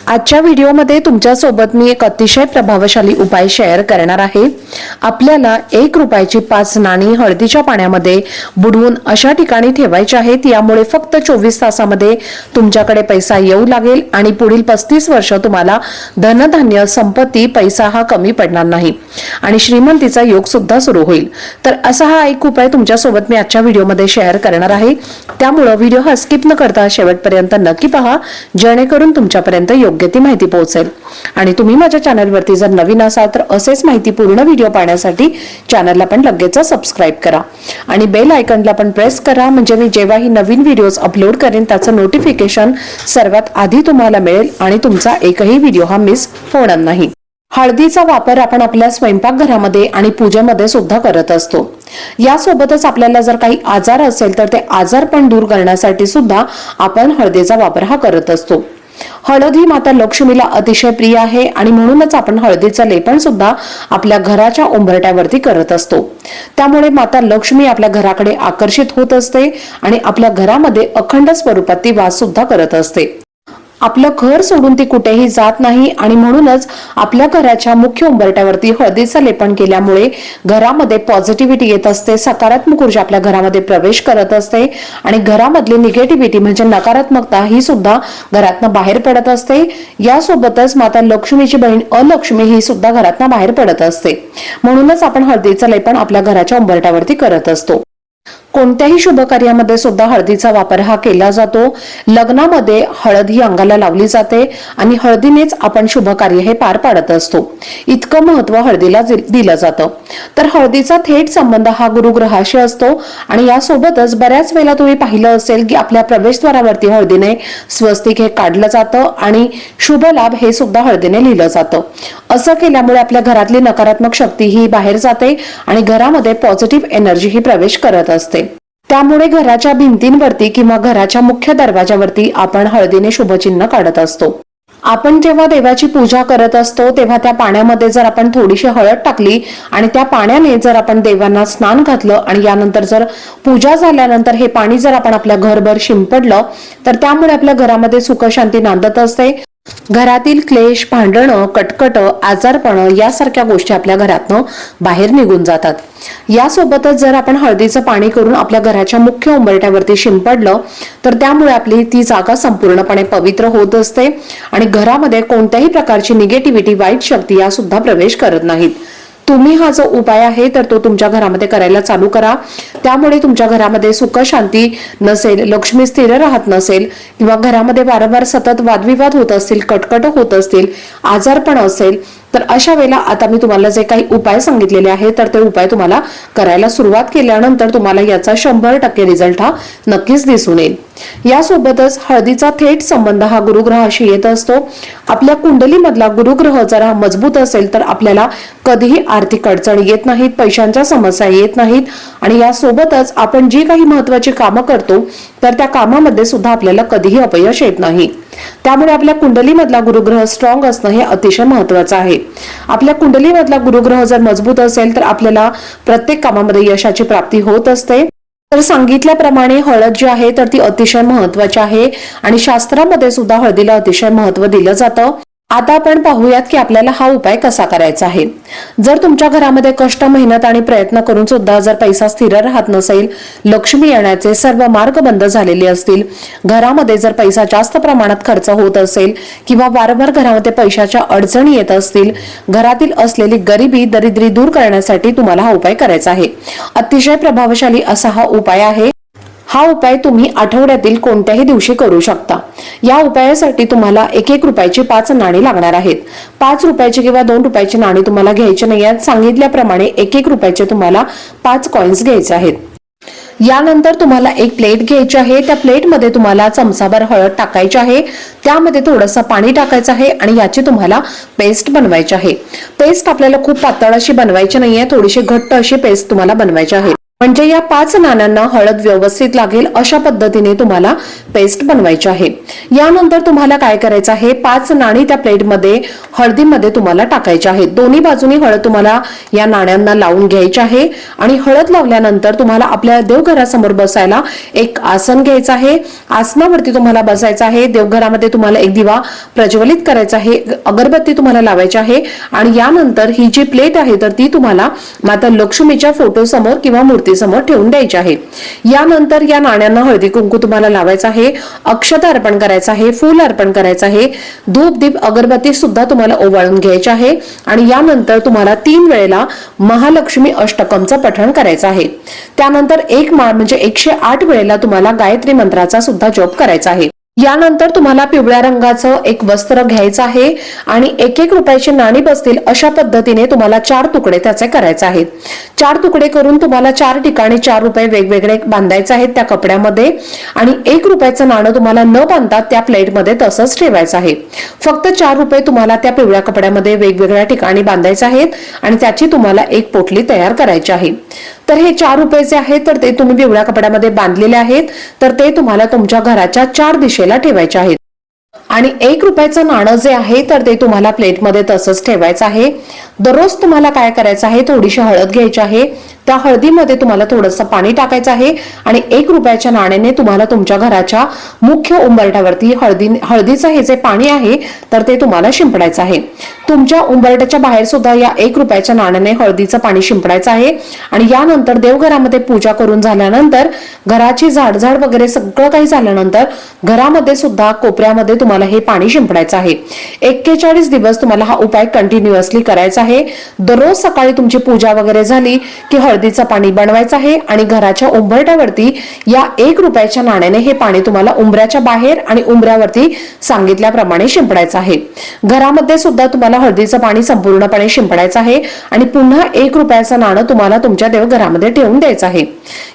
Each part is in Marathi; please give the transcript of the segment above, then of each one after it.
आजच्या व्हिडिओमध्ये तुमच्यासोबत मी एक अतिशय प्रभावशाली उपाय शेअर करणार आहे. आपल्याला एक रुपयाची पाच नाणी हळदीच्या पाण्यामध्ये बुडवून अशा ठिकाणी ठेवायची आहेत यामुळे फक्त चोवीस तासामध्ये तुमच्याकडे पैसा येऊ लागेल आणि पुढील पस्तीस वर्ष तुम्हाला धनधान्य संपत्ती पैसा हा कमी पडणार नाही. आणि श्रीमंतीचा योग सुद्धा सुरू होईल. तर असा हा एक उपाय तुमच्यासोबत मी आजच्या व्हिडिओमध्ये शेअर करणार आहे. त्यामुळं व्हिडिओ हा स्किप न करता शेवटपर्यंत नक्की पहा जेणेकरून तुमच्यापर्यंत योग्य ती माहिती पोहोचेल. आणि तुम्ही माझ्या चॅनलवरती जर नवीन असाल तर असेच माहिती पूर्ण व्हिडिओ पाहण्यासाठी चॅनलला पण लगेच सबस्क्राईब करा. आणि बेल आयकनला पण प्रेस करा म्हणजे मी जेव्हाही नवीन व्हिडिओज अपलोड करेन त्याचं नोटिफिकेशन सर्वात आधी तुम्हाला मिळेल आणि तुमचा एकही व्हिडिओ हा मिस होणार नाही. हळदीचा वापर आपण आपल्या स्वयंपाकघरामध्ये आणि पूजेमध्ये सुद्धा करत असतो. यासोबतच आपल्याला जर काही आजार असेल तर ते आजार पण दूर करण्यासाठी सुद्धा आपण हळदीचा वापर हा करत असतो. हळद ही माता लक्ष्मीला अतिशय प्रिय आहे आणि म्हणूनच आपण हळदीचं लेपन सुद्धा आपल्या घराच्या उंबरट्यावरती करत असतो. त्यामुळे माता लक्ष्मी आपल्या घराकडे आकर्षित होत असते आणि आपल्या घरामध्ये अखंड स्वरूपात ती वास सुद्धा करत असते. आपलं घर सोडून ती कुठेही जात नाही आणि म्हणूनच आपल्या घराच्या मुख्य उंबरट्यावरती हळदीचं लेपन केल्यामुळे घरामध्ये पॉझिटिव्हिटी येत असते सकारात्मक ऊर्जा आपल्या घरामध्ये प्रवेश करत असते आणि घरामधली निगेटिव्हिटी म्हणजे नकारात्मकता ही सुद्धा घरातनं बाहेर पडत असते. यासोबतच माता लक्ष्मीची बहीण अलक्ष्मी ही सुद्धा घरातनं बाहेर पडत असते. म्हणूनच आपण हळदीचं लेपन आपल्या घराच्या उंबरट्यावरती करत असतो. कोणत्याही शुभ कार्यामध्ये सुद्धा हळदीचा वापर हा केला जातो. लग्नामध्ये हळद ही अंगाला लावली जाते आणि हळदीनेच आपण शुभ कार्य हे पार पाडत असतो. इतकं महत्त्व हळदीला दि- दिलं जातं. तर हळदीचा थेट संबंध हा गुरुग्रहाशी असतो आणि यासोबतच बऱ्याच वेळेला तुम्ही पाहिलं असेल की आपल्या प्रवेशद्वारावरती हळदीने स्वस्तिक हे काढलं जातं आणि शुभ लाभ हे सुद्धा हळदीने लिहिलं जातं. असं केल्यामुळे आपल्या घरातली नकारात्मक शक्ती ही बाहेर जाते आणि घरामध्ये पॉझिटिव्ह एनर्जी ही प्रवेश करत असते. त्यामुळे घराच्या भिंतींवरती किंवा घराच्या मुख्य दरवाजावरती आपण हळदीने शुभचिन्ह काढत असतो. आपण जेव्हा देवाची पूजा करत असतो तेव्हा त्या पाण्यामध्ये जर आपण थोडीशी हळद टाकली आणि त्या पाण्याने जर आपण देवांना स्नान घातलं आणि यानंतर जर पूजा झाल्यानंतर हे पाणी जर आपण आपल्या घरभर शिंपडलं तर त्यामुळे आपल्या घरामध्ये सुखशांती नांदत असते. घरातील क्लेश भांडणं कटकट आजारपण यासारख्या गोष्टी आपल्या घरातनं बाहेर निघून जातात. यासोबतच जर आपण हळदीचं पाणी करून आपल्या घराच्या मुख्य उंबरट्यावरती शिंपडलं तर त्यामुळे आपली ती जागा संपूर्णपणे पवित्र होत असते आणि घरामध्ये कोणत्याही प्रकारची निगेटिव्हिटी वाईट शक्ती या सुद्धा प्रवेश करत नाहीत. तुम्ही हा जो उपाय आहे तर तो तुमच्या घरामध्ये करायला चालू करा. त्यामुळे तुमच्या घरामध्ये सुख शांती नसेल लक्ष्मी स्थिर राहत नसेल किंवा घरामध्ये वारंवार सतत वादविवाद होत असतील कटकट होत असतील आजारपण असेल तर अशा वेळेला आता मी तुम्हाला जे काही उपाय सांगितलेले आहेत तर ते उपाय तुम्हाला करायला सुरुवात केल्यानंतर तुम्हाला याचा शंभर टक्के रिझल्ट हा नक्कीच दिसून येईल. यासोबतच हळदीचा थेट संबंध हा गुरुग्रहाशी येत असतो. आपल्या कुंडलीमधला गुरुग्रह जरा मजबूत असेल तर आपल्याला कधीही आर्थिक अडचणी येत नाहीत पैशांच्या समस्या येत नाहीत. आणि यासोबतच आपण जी काही महत्वाची कामं करतो तर त्या कामामध्ये सुद्धा आपल्याला कधीही अपयश येत नाही. त्यामुळे आपल्या कुंडलीमधला गुरुग्रह स्ट्रॉंग असणं हे अतिशय महत्वाचं आहे. आपल्या कुंडलीमधला गुरुग्रह जर मजबूत असेल तर आपल्याला प्रत्येक कामामध्ये यशाची प्राप्ती होत असते. तर सांगितल्याप्रमाणे हळद जी आहे तर ती अतिशय महत्वाची आहे आणि शास्त्रामध्ये सुद्धा हळदीला अतिशय महत्त्व दिलं जातं. आता आपण पाहूयात की आपल्याला हा उपाय कसा करायचा आहे. जर तुमच्या घरामध्ये कष्ट मेहनत आणि प्रयत्न करून सुद्धा जर पैसा स्थिर राहत नसेल लक्ष्मी येण्याचे सर्व मार्ग बंद झालेले असतील घरामध्ये जर पैसा जास्त प्रमाणात खर्च होत असेल किंवा वारंवार घरामध्ये पैशाच्या अडचणी येत असतील घरातील असलेली गरिबी दरिद्री दूर करण्यासाठी तुम्हाला हा उपाय करायचा आहे. अतिशय प्रभावशाली असा हा उपाय आहे. हा उपाय तुम्ही आठवड्यातील कोणत्याही दिवशी करू शकता. या उपायासाठी तुम्हाला एक एक रुपयाची पाच नाणी लागणार आहेत. पाच रुपयाची किंवा दोन रुपयाची नाणी तुम्हाला घ्यायची नाही आहेत सांगितल्याप्रमाणे एक एक रुपयाचे तुम्हाला पाच कॉइन्स घ्यायचे आहेत. यानंतर तुम्हाला एक प्लेट घ्यायची आहे. त्या प्लेटमध्ये तुम्हाला चमचाभर हळद टाकायची आहे. त्यामध्ये थोडंसं पाणी टाकायचं आहे आणि याची तुम्हाला पेस्ट बनवायची आहे. पेस्ट आपल्याला खूप पातळ अशी बनवायची नाहीये. थोडीशी घट्ट अशी पेस्ट तुम्हाला बनवायची आहे. म्हणजे या पाच नाण्यांना हळद व्यवस्थित लागेल अशा पद्धतीने तुम्हाला पेस्ट बनवायची आहे. यानंतर तुम्हाला काय करायचं आहे? पाच नाणी त्या प्लेटमध्ये हळदीमध्ये तुम्हाला टाकायची आहे दोन्ही बाजूनी हळद तुम्हाला या नाण्यांना लावून घ्यायची आहे. आणि हळद लावल्यानंतर तुम्हाला आपल्या देवघरासमोर बसायला एक आसन घ्यायचं आहे. आसनावरती तुम्हाला बसायचं आहे. देवघरामध्ये तुम्हाला एक दिवा प्रज्वलित करायचा आहे. अगरबत्ती तुम्हाला लावायची आहे. आणि यानंतर ही जी प्लेट आहे तर ती तुम्हाला माता लक्ष्मीच्या फोटो समोर किंवा मूर्तीसमोर ठेवून द्यायची आहे. यानंतर या नाण्यांना हळदी कुंकू तुम्हाला लावायचं आहे अक्षत अर्पण करायचं आहे फूल अर्पण करायचं आहे धूप दीप अगरबत्ती सुद्धा तुम्हाला ओवाळून घ्यायची आहे. आणि यानंतर तुम्हाला तीन वेळेला महालक्ष्मी अष्टकमचं पठण करायचं आहे. त्यानंतर एक माळ म्हणजे एकशे आठ वेळेला तुम्हाला गायत्री मंत्राचा सुद्धा जप करायचा आहे. यानंतर तुम्हाला पिवळ्या रंगाचं एक वस्त्र घ्यायचं आहे आणि एक एक रुपयाची नाणी बसतील अशा पद्धतीने तुम्हाला चार तुकडे त्याचे करायचे आहेत. चार तुकडे करून तुम्हाला चार ठिकाणी चार रुपये वेगवेगळे बांधायचे आहेत त्या कपड्यामध्ये आणि एक रुपयाचं नाणं तुम्हाला न बांधता त्या प्लेटमध्ये तसंच ठेवायचं आहे. फक्त चार रुपये तुम्हाला त्या पिवळ्या कपड्यामध्ये वेगवेगळ्या ठिकाणी बांधायचे आहेत आणि त्याची तुम्हाला एक पोटली तयार करायची आहे. तर हे चार रुपये जे आहेत तर ते तुम्ही पिवळ्या कपड्यामध्ये बांधलेले आहेत. तर ते तुम्हाला तुमच्या घराच्या चार दिशेला ठेवायचे आहेत. आणि एक रुपयाचं नाणं जे आहे तर ते तुम्हाला प्लेटमध्ये तसंच ठेवायचं आहे. दररोज तुम्हाला काय करायचं आहे थोडीशी हळद घ्यायची आहे. त्या हळदीमध्ये तुम्हाला थोडंसं पाणी टाकायचं आहे आणि एक रुपयाच्या नाण्याने तुम्हाला तुमच्या घराच्या मुख्य उंबरट्यावरती हळदी हळदीचं हे जे पाणी आहे तर ते तुम्हाला शिंपडायचं आहे. तुमच्या उंबरट्याच्या बाहेर सुद्धा या एक रुपयाच्या नाण्याने हळदीचं पाणी शिंपडायचं आहे. आणि यानंतर देवघरामध्ये पूजा करून झाल्यानंतर घराची झाडझाड वगैरे सगळं काही झाल्यानंतर घरामध्ये सुद्धा कोपऱ्यामध्ये तुम्हाला हे पाणी शिंपडायचं आहे. एक्केचाळीस दिवस तुम्हाला हा उपाय कंटिन्युअसली करायचा आहे. दररोज सकाळी तुमची पूजा वगैरे झाली की हळदीचं पाणी बनवायचं आहे आणि घराच्या उंबरट्यावरती या एक रुपयाच्या नाण्याने हे पाणी तुम्हाला उंबऱ्याच्या बाहेर आणि उंबऱ्यावरती सांगितल्याप्रमाणे शिंपडायचं आहे. घरामध्ये सुद्धा तुम्हाला हळदीचं पाणी संपूर्णपणे शिंपडायचं आहे आणि पुन्हा एक रुपयाचं नाणं तुम्हाला तुमच्या देवघरामध्ये ठेवून द्यायचं आहे.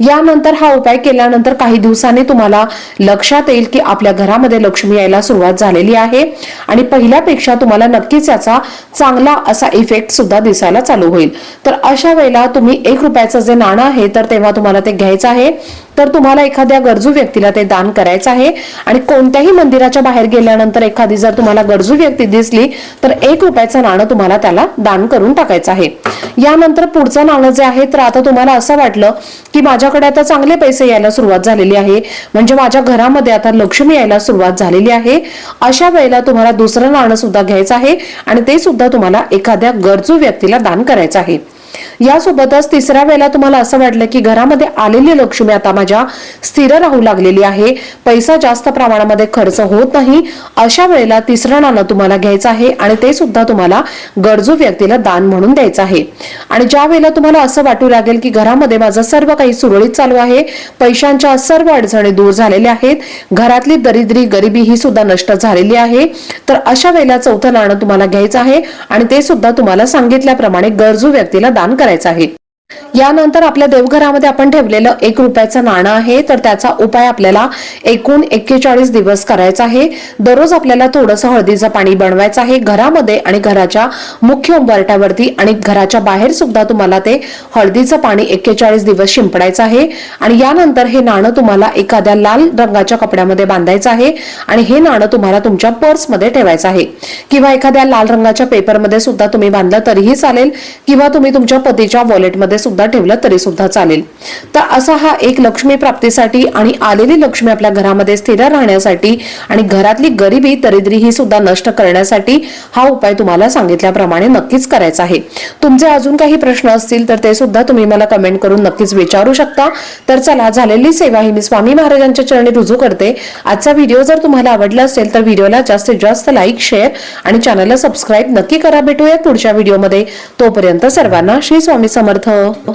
यानंतर हा उपाय केल्यानंतर काही दिवसांनी तुम्हाला लक्षात येईल की आपल्या घरामध्ये लक्ष्मी यायला सुरुवात झालेली आहे आणि पहिल्यापेक्षा तुम्हाला नक्कीच याचा चांगला असा इफेक्ट सुद्धा दिसायला चालू होईल. तर अशा वेळेला तुम्ही एक रुपयाचं जे नाणं आहे तर तेव्हा तुम्हाला ते घ्यायचं आहे. तर तुम्हाला एखाद्या गरजू व्यक्तीला ते दान करायचं आहे. आणि कोणत्याही मंदिराच्या बाहेर गेल्यानंतर एखादी जर तुम्हाला गरजू व्यक्ती दिसली तर एक रुपयाचं नाणं तुम्हाला त्याला दान करून टाकायचं आहे. यानंतर पुढचं नाणं जे आहे तर आता तुम्हाला असं वाटलं की माझ्याकडे आता चांगले पैसे यायला सुरुवात झालेली आहे. म्हणजे माझ्या घरामध्ये आता लक्ष्मी यायला सुरुवात झालेली आहे. अशा वेळेला तुम्हाला दुसरं नाणं सुद्धा घ्यायचं आहे. आणि ते सुद्धा तुम्हाला एखाद्या गरजू व्यक्तीला दान करायचं आहे. यासोबतच तिसऱ्या वेळेला तुम्हाला असं वाटलं की घरामध्ये आलेली लक्ष्मी आता माझ्या स्थिर राहू लागलेली आहे. पैसा जास्त प्रमाणामध्ये खर्च होत नाही. अशा वेळेला तिसरं नाणं तुम्हाला घ्यायचं आहे आणि ते सुद्धा तुम्हाला गरजू व्यक्तीला दान म्हणून द्यायचं आहे. आणि ज्या वेळेला तुम्हाला असं वाटू लागेल की घरामध्ये माझं सर्व काही सुरळीत चालू आहे पैशांच्या सर्व अडचणी दूर झालेल्या आहेत घरातली दरिद्री गरिबी ही सुद्धा नष्ट झालेली आहे तर अशा वेळेला चौथं नाणं तुम्हाला घ्यायचं आहे आणि ते सुद्धा तुम्हाला सांगितल्याप्रमाणे गरजू व्यक्तीला दान करायचं आहे. यानंतर आपल्या देवघरामध्ये आपण ठेवलेलं एक रुपयाचं नाणं आहे तर त्याचा उपाय आपल्याला एकूण एक्केचाळीस दिवस करायचा आहे. दररोज आपल्याला थोडंसं हळदीचं पाणी बनवायचं आहे घरामध्ये आणि घराच्या मुख्य उंबरट्यावरती आणि घराच्या बाहेर सुद्धा तुम्हाला ते हळदीचं पाणी एक्केचाळीस दिवस शिंपडायचं आहे. आणि यानंतर हे नाणं तुम्हाला एखाद्या लाल रंगाच्या कपड्यामध्ये बांधायचं आहे आणि हे नाणं तुम्हाला तुमच्या पर्समध्ये ठेवायचं आहे. किंवा एखाद्या लाल रंगाच्या पेपरमध्ये सुद्धा तुम्ही बांधलं तरीही चालेल. किंवा तुम्ही तुमच्या पतीच्या वॉलेटमध्ये सुद्धा ठेवलं तरी सुद्धा चालेल. तर असा हा एक लक्ष्मी प्राप्तीसाठी आणि आलेली लक्ष्मी आपल्या घरामध्ये स्थिर राहण्यासाठी आणि घरातली गरिबी दरिद्री ही सुद्धा नष्ट करण्यासाठी हा उपाय तुम्हाला सांगितल्याप्रमाणे नक्कीच करायचा आहे. तुमचे अजून काही प्रश्न असतील तर ते सुद्धा तुम्ही मला कमेंट करून नक्कीच विचारू शकता. तर चला झालेली सेवा ही मी स्वामी महाराजांच्या चरणी रुजू करते. आजचा व्हिडिओ जर तुम्हाला आवडला असेल तर व्हिडिओला जास्तीत जास्त लाईक शेअर आणि चॅनलला सबस्क्राईब नक्की करा. भेटूया पुढच्या व्हिडिओमध्ये. तोपर्यंत सर्वांना श्री स्वामी समर्थ. Eduardo.